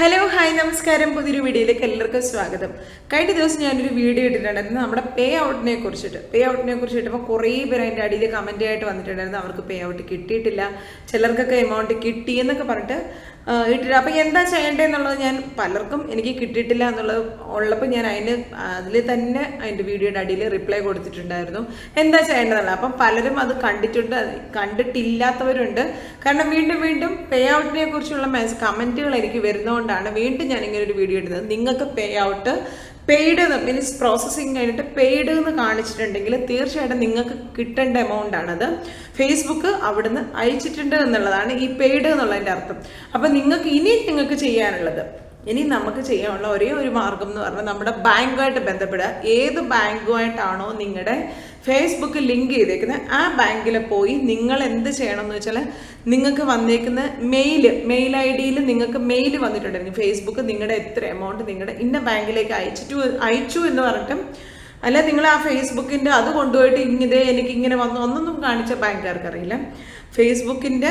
Hello hi നമസ്കാരം. പുതിയൊരു വീഡിയോയിലേക്ക് എല്ലാവർക്കും സ്വാഗതം. കഴിഞ്ഞ ദിവസം ഞാനൊരു വീഡിയോ ഇട്ടിട്ടുണ്ടായിരുന്നു. നമ്മുടെ പേ ഔട്ടിനെ കുറിച്ചിട്ട്. പേ ഔട്ടിനെ കുറിച്ച് ഇട്ടപ്പോൾ കുറേ പേര് അതിന്റെ അടിയിൽ കമന്റ് ആയിട്ട് വന്നിട്ടുണ്ടായിരുന്നു. അവർക്ക് പേ ഔട്ട് കിട്ടിയിട്ടില്ല. ചിലർക്കൊക്കെ എമൗണ്ട് കിട്ടി എന്നൊക്കെ പറഞ്ഞിട്ട് ഇട്ടിട്ട് അപ്പം എന്താ ചെയ്യേണ്ടത് എന്നുള്ളത് ഞാൻ പലർക്കും എനിക്ക് കിട്ടിയിട്ടില്ല എന്നുള്ളത് ഉള്ളപ്പോൾ ഞാൻ അതിന് അതിൽ തന്നെ അതിന്റെ വീഡിയോയുടെ അടിയിൽ റിപ്ലൈ കൊടുത്തിട്ടുണ്ടായിരുന്നു. എന്താ ചെയ്യേണ്ടതല്ല അപ്പം പലരും അത് കണ്ടിട്ടുണ്ട് കണ്ടിട്ടില്ലാത്തവരുണ്ട്. കാരണം വീണ്ടും വീണ്ടും പേ ഔട്ടിനെ കുറിച്ചുള്ള മെസ് കമന്റുകൾ എനിക്ക് വരുന്നതുകൊണ്ടാണ് വീണ്ടും ഞാൻ ഒരു വീഡിയോ ഇടുന്നത്. നിങ്ങൾക്ക് pay out paid means processing കഴിഞ്ഞിട്ട് പെയ്ഡ് എന്ന് കാണിച്ചിട്ടുണ്ടെങ്കിൽ തീർച്ചയായിട്ടും നിങ്ങൾക്ക് കിട്ടേണ്ട എമൗണ്ട് ആണത്. ഫേസ്ബുക്ക് അവിടുന്ന് അയച്ചിട്ടുണ്ട് എന്നുള്ളതാണ് ഈ പെയ്ഡ് എന്നുള്ളതിന്റെ അർത്ഥം. അപ്പം നിങ്ങൾക്ക് ഇനി നിങ്ങൾക്ക് ചെയ്യാനുള്ളത് ഇനി നമുക്ക് ചെയ്യാനുള്ള ഒരേ ഒരു മാർഗം എന്ന് പറഞ്ഞാൽ നമ്മുടെ ബാങ്കുമായിട്ട് ബന്ധപ്പെടുക. ഏത് ബാങ്കുമായിട്ടാണോ നിങ്ങളുടെ ഫേസ്ബുക്ക് ലിങ്ക് ചെയ്തേക്കുന്നത് ആ ബാങ്കിൽ പോയി നിങ്ങൾ എന്ത് ചെയ്യണം എന്ന് വെച്ചാൽ നിങ്ങൾക്ക് വന്നേക്കുന്ന മെയിൽ മെയിൽ ഐ ഡിയിൽ നിങ്ങൾക്ക് മെയിൽ വന്നിട്ടുണ്ടായിരുന്നു. ഫേസ്ബുക്ക് നിങ്ങളുടെ എത്ര എമൗണ്ട് നിങ്ങളുടെ ഇന്ന ബാങ്കിലേക്ക് അയച്ചിട്ടു അയച്ചു എന്ന് പറഞ്ഞിട്ട് അല്ല നിങ്ങൾ ആ ഫേസ്ബുക്കിന്റെ അത് കൊണ്ടുപോയിട്ട് ഇങ്ങനെ എനിക്ക് ഇങ്ങനെ വന്നു ഒന്നൊന്നും കാണിച്ച ബാങ്കുകാർക്ക് അറിയില്ല ഫേസ്ബുക്കിന്റെ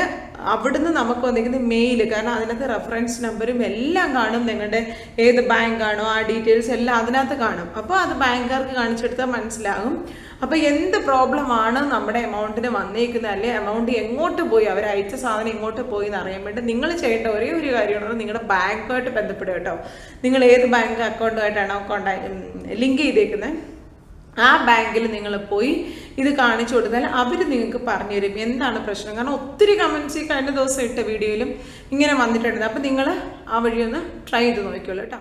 അവിടുന്ന് നമുക്ക് വന്നിരിക്കുന്ന മെയിൽ കാരണം അതിനകത്ത് റെഫറൻസ് നമ്പറും എല്ലാം കാണും. നിങ്ങളുടെ ഏത് ബാങ്കാണോ ആ ഡീറ്റെയിൽസ് എല്ലാം അതിനകത്ത് കാണും. അപ്പോൾ അത് ബാങ്കുകാർക്ക് കാണിച്ചെടുത്താൽ മനസ്സിലാകും. അപ്പോൾ എന്ത് പ്രോബ്ലം ആണ് നമ്മുടെ എമൗണ്ടിന് വന്നേക്കുന്നത്? അല്ലെ എമൗണ്ട് എങ്ങോട്ട് പോയി? അവർ അയച്ച സാധനം എങ്ങോട്ട് പോയി എന്ന് അറിയാൻ വേണ്ടി നിങ്ങൾ ചെയ്യേണ്ട ഒരേ ഒരു കാര്യമാണ് നിങ്ങളുടെ ബാങ്കുമായിട്ട് ബന്ധപ്പെടുക കേട്ടോ. നിങ്ങൾ ഏത് ബാങ്ക് അക്കൗണ്ടുമായിട്ടാണോ കോണ്ടാക്ട് ലിങ്ക് ചെയ്തേക്കുന്നത് ആ ബാങ്കിൽ നിങ്ങൾ പോയി ഇത് കാണിച്ചു കൊടുത്താൽ അവർ നിങ്ങൾക്ക് പറഞ്ഞു തരും. എന്താണ് പ്രശ്നം? കാരണം ഒത്തിരി കമൻസ് ഈ കഴിഞ്ഞ ദിവസം ഇട്ട വീഡിയോയിലും ഇങ്ങനെ വന്നിട്ടുണ്ട്. അപ്പം നിങ്ങൾ ആ വഴി ഒന്ന് ട്രൈ ചെയ്ത് നോക്കിക്കോളൂ കേട്ടോ.